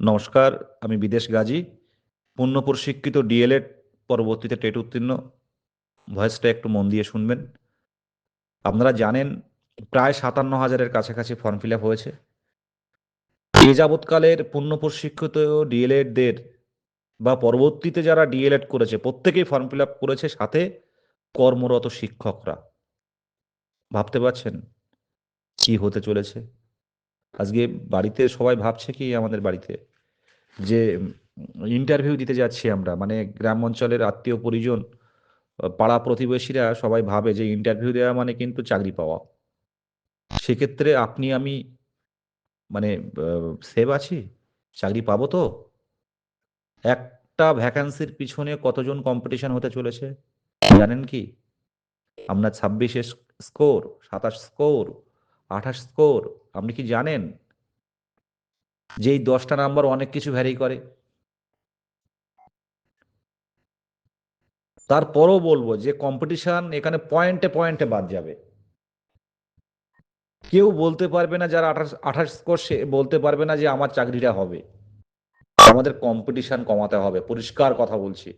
নমস্কার, আমি বিদেশ গাজী। পূর্ণ প্রশিক্ষিত ডিএলএড পরবর্তীতে টেট উত্তীর্ণ। ভয়েসটা একটু মন দিয়ে শুনবেন। আপনারা জানেন, প্রায় সাতান্ন হাজারের কাছাকাছি ফর্ম ফিল আপ হয়েছে। এ যাবৎকালের পূর্ণ প্রশিক্ষিত ডিএলএডদের বা পরবর্তীতে যারা ডিএলএড করেছে, প্রত্যেকেই ফর্ম ফিল আপ করেছে, সাথে কর্মরত শিক্ষকরা। ভাবতে পারছেন কি হতে চলেছে? আজকে বাড়িতে সবাই ভাবছে কি আমাদের বাড়িতে? যে ইন্টারভিউ দিতে যাচ্ছি আমরা মানে গ্রাম অঞ্চলের আত্মীয় পরিজন পাড়া প্রতিবেশীরা সবাই ভাবে যে ইন্টারভিউ দেওয়া মানে কিন্তু চাকরি পাওয়া। সেক্ষেত্রে আপনি, আমি মানে সেভ আছি? চাকরি পাবো তো? একটা ভ্যাকান্সির পিছনে কতজন কম্পিটিশন হতে চলেছে? জানেন কি? আপনার ছাব্বিশে স্কোর সাতাশ স্কোর আঠাশ স্কোর আপনি কি জানেন? যে এই দশটা নাম্বার অনেক কিছু ভ্যারি করে। তারপরও বলব যে কম্পিটিশন এখানে পয়েন্টে পয়েন্টে বাদ যাবে। কেউ বলতে পারবে না যারা আঠাশ আঠাশ স্কোর সে বলতে পারবে না যে আমার চাকরিটা হবে। আমাদের কম্পিটিশন কমাতে হবে, পরিষ্কার কথা বলছি।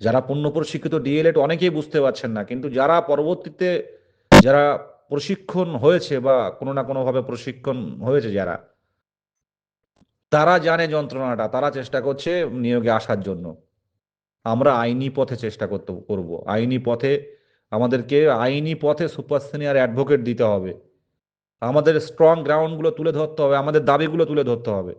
যারা পূর্ণ প্রশিক্ষিত ডিএলএড অনেকেই বুঝতে পারছেন না, কিন্তু যারা পরবর্তীতে যারা প্রশিক্ষণ হয়েছে বা কোনো না কোনোভাবে প্রশিক্ষণ হয়েছে যারা তারা জানে যন্ত্রণাটা, তারা চেষ্টা করছে নিয়োগে আসার জন্য। আমরা আইনি পথে চেষ্টা করতে, করব। আইনি পথে আমাদেরকে, আইনি পথে সুপার সিনিয়র অ্যাডভোকেট দিতে হবে। আমাদের স্ট্রং গ্রাউন্ডগুলো তুলে ধরতে হবে, আমাদের দাবিগুলো তুলে ধরতে হবে।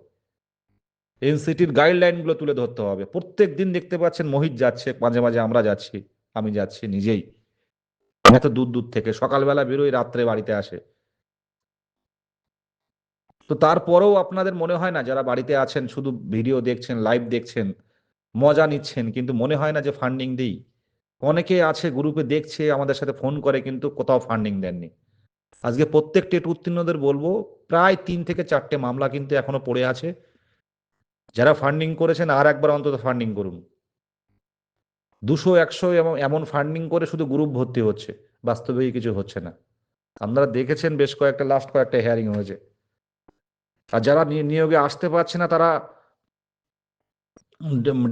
এনসিটির গাইডলাইনগুলো তুলে ধরতে হবে। প্রত্যেক দিন দেখতে পাচ্ছেন মোহিত যাচ্ছে, মাঝে মাঝে আমরা যাচ্ছি, আমি যাচ্ছি নিজেই। এত দূর দূর থেকে, সকালবেলা বেরোই রাত্রে বাড়িতে আসে। তো তারপরেও আপনাদের মনে হয় না, যারা বাড়িতে আছেন, শুধু ভিডিও দেখছেন লাইভ দেখছেন, মজা নিচ্ছেন, কিন্তু মনে হয় না যে ফান্ডিং দিই? অনেকে আছে গ্রুপে দেখছে, আমাদের সাথে ফোন করে, কিন্তু কোথাও ফান্ডিং দেননি। আজকে প্রত্যেক টেট উত্তীর্ণদের বলব, প্রায় তিন থেকে চারটে মামলা কিন্তু এখনও পড়ে আছে। যারা ফান্ডিং করেছেন, আর একবার অন্তত ফান্ডিং করুন। দুশো, একশো এবং এমন ফান্ডিং করে শুধু গ্রুপ ভর্তি হচ্ছে বাস্তবে কিছু হচ্ছে না। আপনারা দেখেছেন, বেশ কয়েকটা লাস্ট কয়েকটা হেয়ারিং হয়েছে। আর যারা নিয়োগে আসতে পারছে না, তারা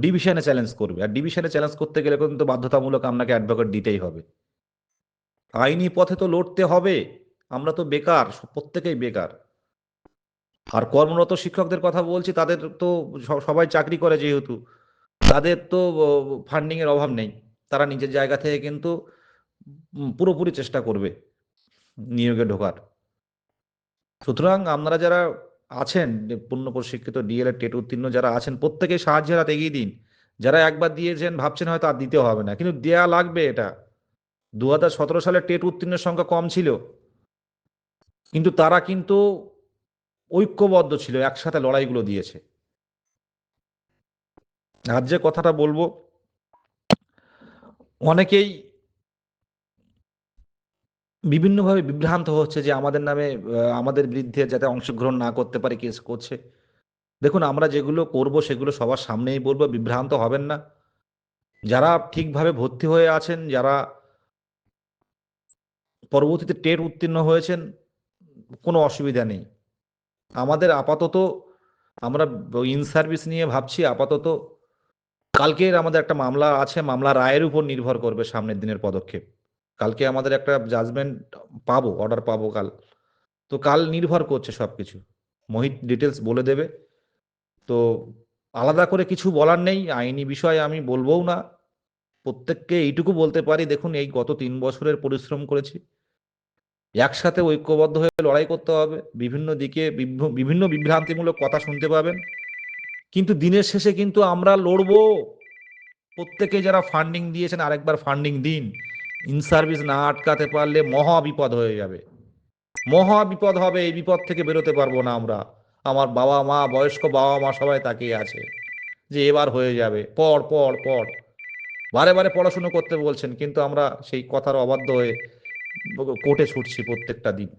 ডিভিশনে চ্যালেঞ্জ করবে। আর ডিভিশনে চ্যালেঞ্জ করতে গেলে কিন্তু বাধ্যতামূলক আপনাকে অ্যাডভোকেট দিতেই হবে। আইনি পথে তো লড়তে হবে। আমরা তো বেকার প্রত্যেকেই বেকার। আর কর্মরত শিক্ষকদের কথা বলছি, তাদের তো সবাই চাকরি করে যেহেতু। তাদের তো ফান্ডিং এর অভাব নেই। তারা নিজের জায়গা থেকে কিন্তু পুরোপুরি চেষ্টা করবে নিয়োগে ঢোকার। সুতরাং আপনারা যারা আছেন পূর্ণ প্রশিক্ষিত ডিএলএড টেট উত্তীর্ণ যারা আছেন প্রত্যেকে সাহায্যের হাত এগিয়ে দিন। যারা একবার দিয়েছেন, ভাবছেন হয়তো আর দিতে হবে না, কিন্তু দেয়া লাগবে এটা। দু হাজার সতেরো সালে টেট উত্তীর্ণের সংখ্যা কম ছিল, কিন্তু তারা কিন্তু ঐক্যবদ্ধ ছিল, একসাথে লড়াইগুলো দিয়েছে। আর যে কথাটা বলব, অনেকেই বিভিন্নভাবে বিভ্রান্ত হচ্ছে যে আমাদের নামে আমাদের বিরুদ্ধে যাতে অংশগ্রহণ না করতে পারে কেস করছে। দেখুন, আমরা যেগুলো করব সেগুলো সবার সামনেই বলব বিভ্রান্ত হবেন না। যারা ঠিকভাবে ভর্তি হয়ে আছেন, যারা পরবর্তীতে টেট উত্তীর্ণ হয়েছেন, কোনো অসুবিধা নেই। আমাদের আপাতত, আমরা ইন সার্ভিস নিয়ে ভাবছি আপাতত, কালকের আমাদের একটা মামলা আছে, মামলা রায়ের উপর নির্ভর করবে সামনের দিনের পদক্ষেপ। কালকে আমাদের একটা জাজমেন্ট পাবো অর্ডার পাবো কাল। তো কাল নির্ভর করছে সব কিছু মোহিত ডিটেলস বলে দেবে। তো আলাদা করে কিছু বলার নেই, আইনি বিষয়ে আমি বলবোও না। প্রত্যেককে এইটুকু বলতে পারি, দেখুন এই গত তিন বছরের পরিশ্রম করেছি। একসাথে ঐক্যবদ্ধ হয়ে লড়াই করতে হবে, বিভিন্ন দিকে বিভিন্ন বিভ্রান্তিমূলক কথা শুনতে পাবেন। কিন্তু দিনের শেষে কিন্তু আমরা লড়বো। প্রত্যেকে যারা ফান্ডিং দিয়েছেন, আরেকবার ফান্ডিং দিন। ইন সার্ভিস না আটকাতে পারলে মহা বিপদ হয়ে যাবে। মহা বিপদ হবে, এই বিপদ থেকে বেরোতে পারব না আমরা। আমার বাবা মা, বয়স্ক বাবা মা সবাই তাকিয়ে আছে যে এবার হয়ে যাবে। পর পর পর বারে বারে পড়াশুনো করতে বলছেন, কিন্তু আমরা সেই কথার অবাধ্য হয়ে কোর্টে ছুটছি প্রত্যেকটা দিন।